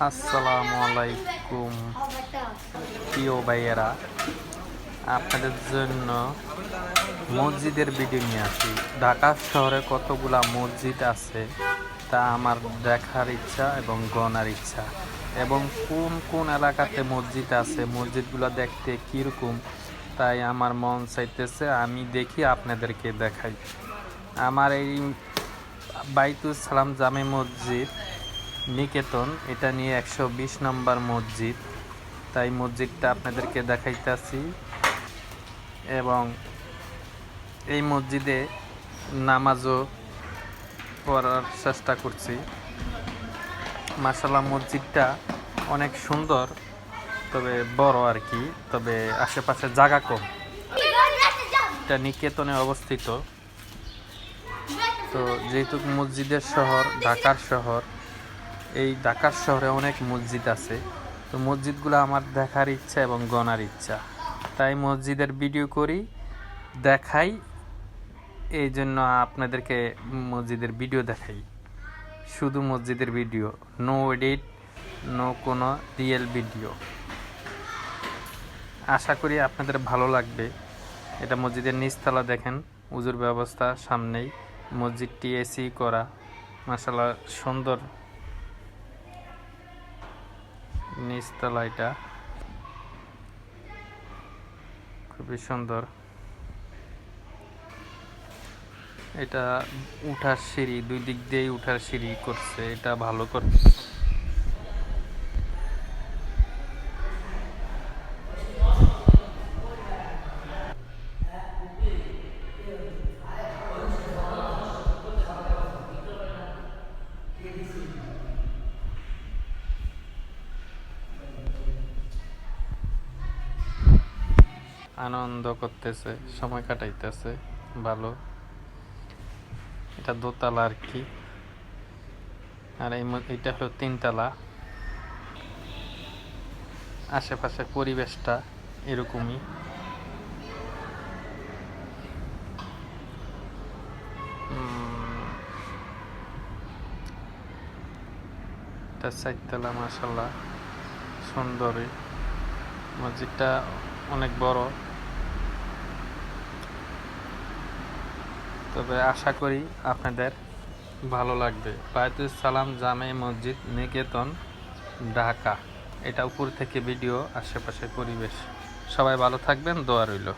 আসসালামু আলাইকুম, প্রিয় ভাইয়েরা। আপনাদের জন্য মসজিদের ভিডিও নিয়ে আসি। ঢাকা শহরে কতগুলা মসজিদ আছে, তা আমার দেখার ইচ্ছা এবং গণার ইচ্ছা। এবং কোন কোন এলাকাতে মসজিদ আছে, মসজিদগুলো দেখতে কীরকম, তাই আমার মন চাইতেছে আমি দেখি আপনাদেরকে দেখাই। আমার এই বাইতুল সালাম জামে মসজিদ নিকেতন, এটা নিয়ে একশো বিশ নম্বর মসজিদ। তাই মসজিদটা আপনাদেরকে দেখাইতেছি। এবং এই মসজিদে নামাজও পড়ার চেষ্টা করছি। মাসাল্লাহ মসজিদটা অনেক সুন্দর, তবে বড় আর কি, তবে আশেপাশে জায়গা কম। এটা নিকেতনে অবস্থিত। তো যেহেতু মসজিদের শহর, ঢাকার শহর এই ঢাকার শহরে অনেক মসজিদ আছে। তো মসজিদগুলো আমার দেখার ইচ্ছা এবং গণার ইচ্ছা। তাই মসজিদের ভিডিও করি, দেখাই, এই জন্য আপনাদেরকে মসজিদের ভিডিও দেখাই। শুধু মসজিদের ভিডিও নো এডিট নো কোনো রিয়েল ভিডিও আশা করি আপনাদের ভালো লাগবে। এটা মসজিদের নিচতলা দেখেন, উজুর ব্যবস্থা সামনেই। মসজিদটি এসি করা। মাসাল্লাহ সুন্দর। নিচতলা এটা। খুবই সুন্দর। এটা উঠার সিঁড়ি, দুই দিক দিয়েই উঠার সিঁড়ি করছে, এটা ভালো করছে। আনন্দ করতেছে, সময় কাটাইতেছে, ভালো। এটা দোতলা আর কি। আর এই হলো তিনতলা। আশেপাশের পরিবেশটা এরকমই। এটা চারতলা মাসাল্লাহ সুন্দরী মসজিদটা অনেক বড়। তবে আশা করি আপনাদের ভালো লাগবে। সালাম জামে মসজিদ নিকেতন, ঢাকা। এটা উপর থেকে ভিডিও, আশেপাশের পরিবেশ। সবাই ভালো থাকবেন, দোয়া রইল।